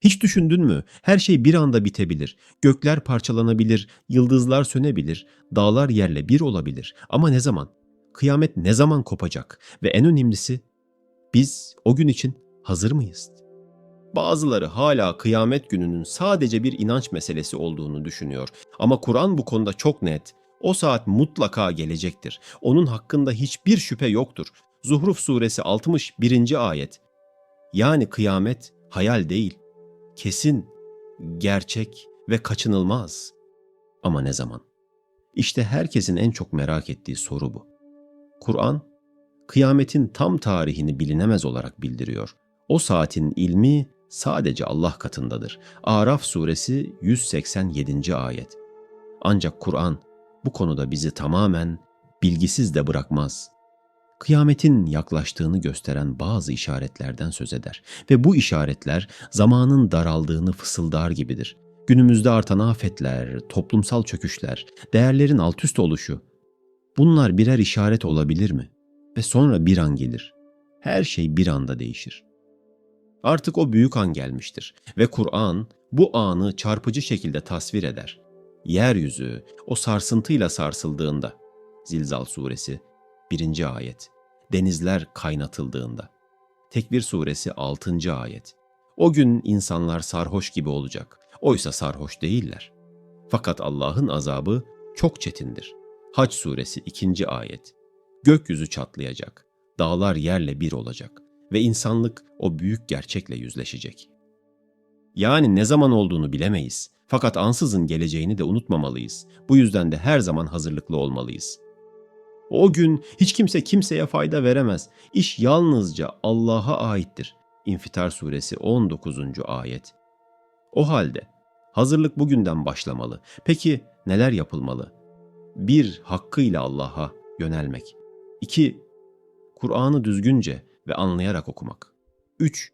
Hiç düşündün mü? Her şey bir anda bitebilir. Gökler parçalanabilir, yıldızlar sönebilir, dağlar yerle bir olabilir. Ama ne zaman? Kıyamet ne zaman kopacak? Ve en önemlisi biz o gün için hazır mıyız? Bazıları hala kıyamet gününün sadece bir inanç meselesi olduğunu düşünüyor. Ama Kur'an bu konuda çok net. O saat mutlaka gelecektir. Onun hakkında hiçbir şüphe yoktur. Zuhruf suresi 61. ayet. Yani kıyamet hayal değil, kesin, gerçek ve kaçınılmaz. Ama ne zaman? İşte herkesin en çok merak ettiği soru bu. Kur'an, kıyametin tam tarihini bilinemez olarak bildiriyor. O saatin ilmi sadece Allah katındadır. Araf suresi 187. ayet. Ancak Kur'an bu konuda bizi tamamen bilgisiz de bırakmaz. Kıyametin yaklaştığını gösteren bazı işaretlerden söz eder ve bu işaretler zamanın daraldığını fısıldar gibidir. Günümüzde artan afetler, toplumsal çöküşler, değerlerin altüst oluşu bunlar birer işaret olabilir mi? Ve sonra bir an gelir. Her şey bir anda değişir. Artık o büyük an gelmiştir ve Kur'an bu anı çarpıcı şekilde tasvir eder. Yeryüzü o sarsıntıyla sarsıldığında, Zilzal suresi 1. ayet, denizler kaynatıldığında, Tekvir suresi 6. ayet, o gün insanlar sarhoş gibi olacak, oysa sarhoş değiller. Fakat Allah'ın azabı çok çetindir. Haç suresi 2. ayet, gökyüzü çatlayacak, dağlar yerle bir olacak ve insanlık o büyük gerçekle yüzleşecek. Yani ne zaman olduğunu bilemeyiz. Fakat ansızın geleceğini de unutmamalıyız. Bu yüzden de her zaman hazırlıklı olmalıyız. O gün hiç kimse kimseye fayda veremez. İş yalnızca Allah'a aittir. İnfitar suresi 19. ayet. O halde hazırlık bugünden başlamalı. Peki neler yapılmalı? 1. Hakkıyla Allah'a yönelmek. 2. Kur'an'ı düzgünce ve anlayarak okumak. 3.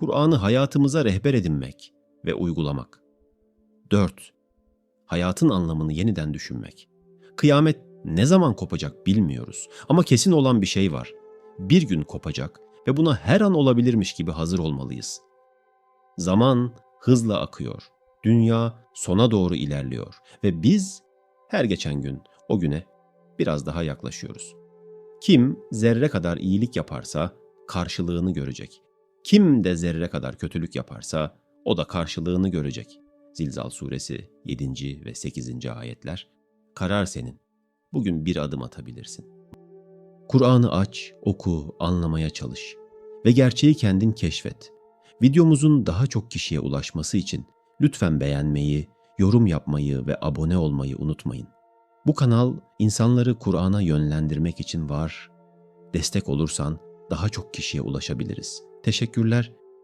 Kur'an'ı hayatımıza rehber edinmek ve uygulamak. 4. Hayatın anlamını yeniden düşünmek. Kıyamet ne zaman kopacak bilmiyoruz ama kesin olan bir şey var. Bir gün kopacak ve buna her an olabilirmiş gibi hazır olmalıyız. Zaman hızla akıyor. Dünya sona doğru ilerliyor ve biz her geçen gün o güne biraz daha yaklaşıyoruz. Kim zerre kadar iyilik yaparsa karşılığını görecek. Kim de zerre kadar kötülük yaparsa o da karşılığını görecek. Zilzal suresi 7. ve 8. ayetler. Karar senin. Bugün bir adım atabilirsin. Kur'an'ı aç, oku, anlamaya çalış ve gerçeği kendin keşfet. Videomuzun daha çok kişiye ulaşması için lütfen beğenmeyi, yorum yapmayı ve abone olmayı unutmayın. Bu kanal insanları Kur'an'a yönlendirmek için var. Destek olursan daha çok kişiye ulaşabiliriz. Teşekkürler